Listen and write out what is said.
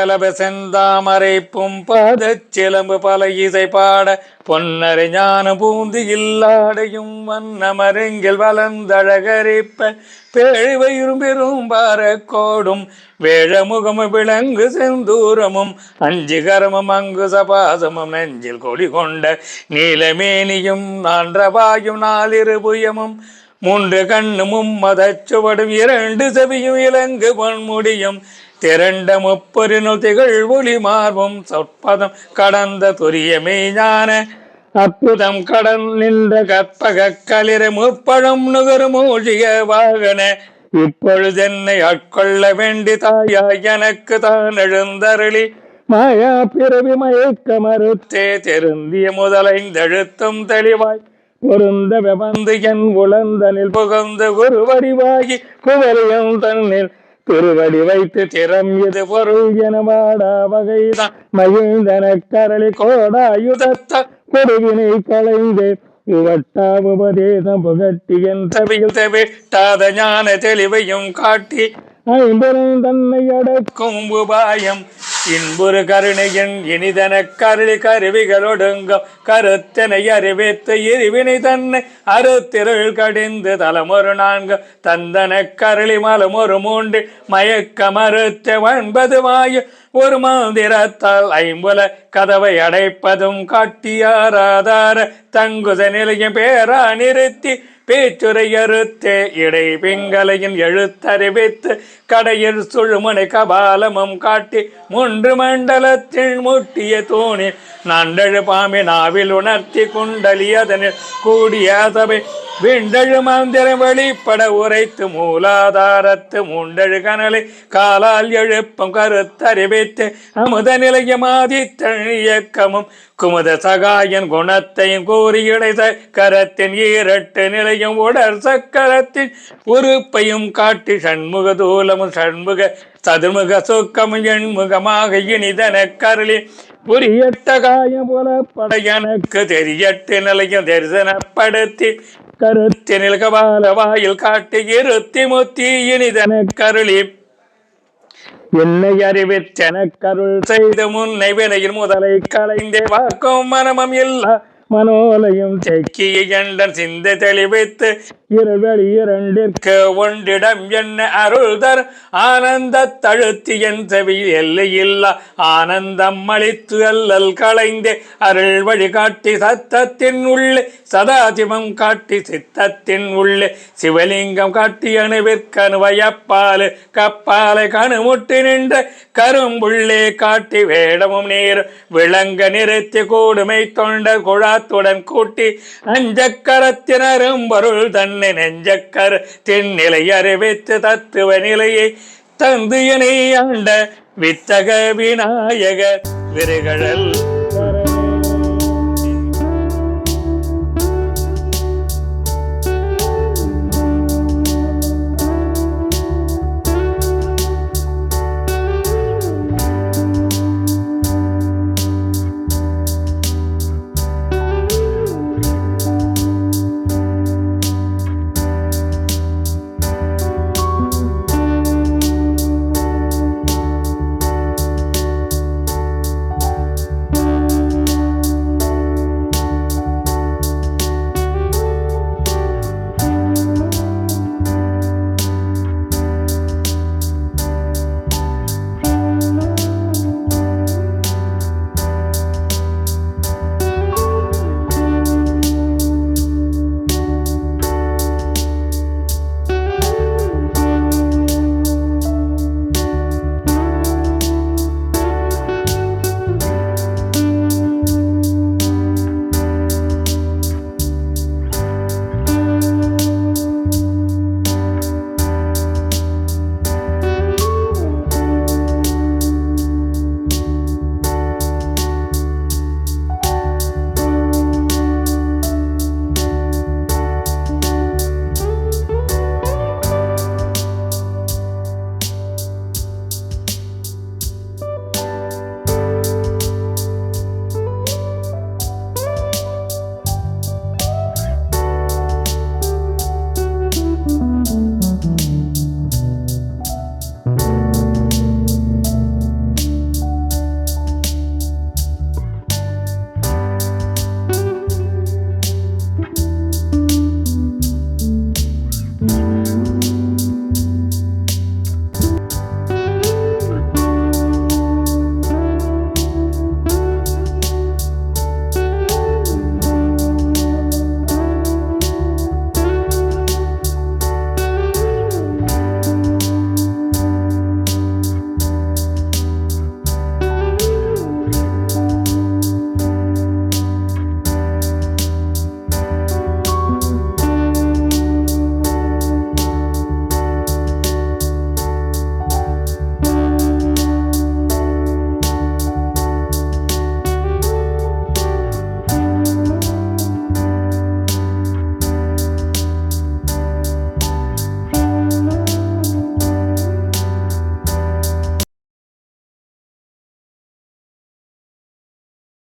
கலப செந்தாமரை பும்பாத சிலம்பு பல இசை பாட பொன்னரை ஞான பூந்து இல்லாடையும் வண்ணமருங்கில் வளர்ந்தழகரிப்ப பேழிவயிரும் பெரும் பாரக்கோடும் வேழமுகமு விளங்கு செந்தூரமும் அஞ்சு கரமும் அங்கு சபாசமும் நெஞ்சில் கொடி கொண்ட நீலமேனியும் நான்றபாயும் நாலிரு புயமும் மூன்று கண்ணுமும் மதச்சுவடும் இரண்டு செவியும் இலங்கு பொன்முடியும் திரண்ட முப்பொருநுள் திகழ் ஒளி மார்பும் சொற்பதம் கடந்த துரியமே ஞான அற்புதம் கடல் நின்ற கற்பக களிர முப்பழம் நுகர் மூழ்கிய வாகன. இப்பொழுதென்னை ஆட்கொள்ள வேண்டி தாயா எனக்கு தான் எழுந்தருளி. மாயா பிறவி மயக்க மறுத்தே திருந்திய முதலைந்தெழுத்தும் தெளிவாய். பொருந்த வெவந்து என் உளந்தனில் புகழ்ந்த குருவடிவாகி குவலியம் தன்னில் திருவடி வைத்து திறம் எது பொருள் என வாடா வகைதான் மகிழ்ந்தன கரளி கோடாயுதத்த. கொடுவினை களைந்து இவட்டாவுபதேசம் புகட்டி என் தவியில் தவிட்டாத ஞான தெளிவையும் காட்டி ஐம்பெரும் தன்னை அடக்கும் உபாயம் இன்புறு கருணையின் இனிதன கருளி கருவிகளொடுங்கும் கருத்தனை அறிவித்து இருவினை தன்னை அறுத்திருள் கடிந்து தலமொரு நான்கு. தந்தன கருளி மலமொரு மூன்று. மயக்க மறுத்த ஒன்பது வாயு. ஒரு மந்திரத்தால் ஐம்புல கதவை அடைப்பதும் காட்டியாராதார தங்குத நிலையம் பேரா நிறுத்தி பேச்சுரையறுத்தே இடை பிங்களையின் எழுத்தறிவித்து கடையில் சுழுமுனை கபாலமும் காட்டி மூன்று மண்டலத்தில் முட்டிய தூணில் நண்டழு பாம்பி நாவில் உணர்த்தி குண்டலி அதனில் கூடிய சபை விண்டழு மந்திரம் வெளிப்பட உரைத்து மூலாதாரத்து மூண்டழு கனலை காலால் எழுப்பம் கருத்தறிவித்து அமுத நிலையமாதித்தன் இயக்கமும் குமுத சகாயன் குணத்தையும் கூறி இடைத கரத்தின் ஈரட்டு நிலையும் உடல் சக்கரத்தின் உறுப்பையும் காட்டி சண்முக தூலமும் சண்முக சதுர்முக சுக்கம் எண்முகமாக இனிதன கருளி புரியட்ட காயம் புலப்பட எனக்கு தெரியட்டு நிலையும் தரிசனப்படுத்தி கருத்தினில் கபால வாயில் காட்டி இருத்தி முத்தி இனிதன கருளி. என்னை அறிவித்தென கருள் செய்த முன்னை வினையில் முதலை கலைந்தே வாக்கும் மனமம் இல்லா. மனோலையும் செக்கிய எண்டன் சிந்தை தெளிவித்து இருவழி இரண்டிற்கு ஒன்றிடம் என்ன அருள் தர்? ஆனந்த தழுத்தி என் செவியில் எல்லையில்லா ஆனந்தம் அளித்து அல்லல் களைந்தே அருள் வழி காட்டி சத்தத்தின் உள்ளே சதாசிவம் காட்டி சித்தத்தின் உள்ளே சிவலிங்கம் காட்டி அணுவிற்கணுவயப்பாலு கப்பாலை கணுமுட்டி நின்ற கரும்புள்ளே காட்டி வேடமும் நீர் விளங்க நிறுத்தி கூடுமை தொண்ட குழாத்துடன் கூட்டி அஞ்சக்கரத்தினரும் பொருள் தன்னை நெஞ்சக்கர தென்னிலை அறிவித்து தத்துவ நிலையை தந்து இணை ஆண்ட வித்தக விநாயகர் விருகழல்.